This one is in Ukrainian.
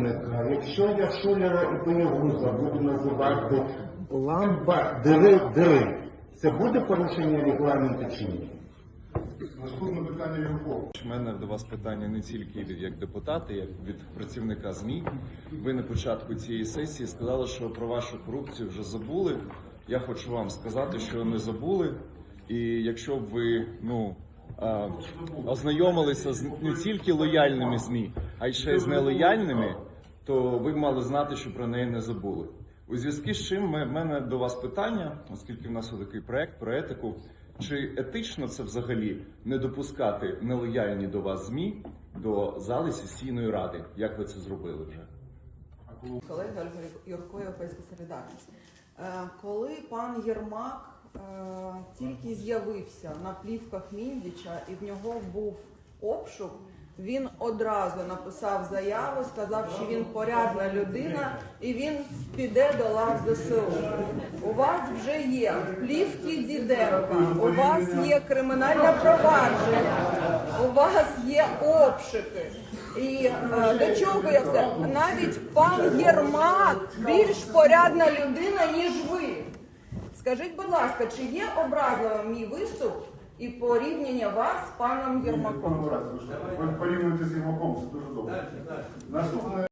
працівника, якщо я шулера і боєгуза буду називати ламба дири дири, це буде порушення регламенту чи ні? Наступне питання Юрко. У мене до вас питання не тільки від як депутата, як від працівника ЗМІ. Ви на початку цієї сесії сказали, що про вашу корупцію вже забули. Я хочу вам сказати, що не забули. І якщо б ви ну а, ознайомилися з не тільки лояльними ЗМІ, а й ще й з нелояльними, то ви мали знати, що про неї не забули. У зв'язку з чим в мене до вас питання, оскільки в нас такий проект про етику. Чи етично це взагалі не допускати нелояльні до вас ЗМІ до зали сесійної ради? Як ви це зробили вже? Колеги Ольга Юрко, Європейська солідарність. Е, Коли пан Єрмак е, тільки з'явився на плівках Міндіча і в нього був обшук, він одразу написав заяву, сказав, що він порядна людина і він піде до лав ЗСУ. У вас вже є плівки Діденка, у вас є кримінальне провадження, у вас є обшуки. І е, до чого я все? Навіть пан Єрмак більш порядна людина, ніж ви. Скажіть, будь ласка, чи є образливим мій виступ і порівняння вас з паном Єрмаком? Ви з Єрмаком, це дуже добре. Наступне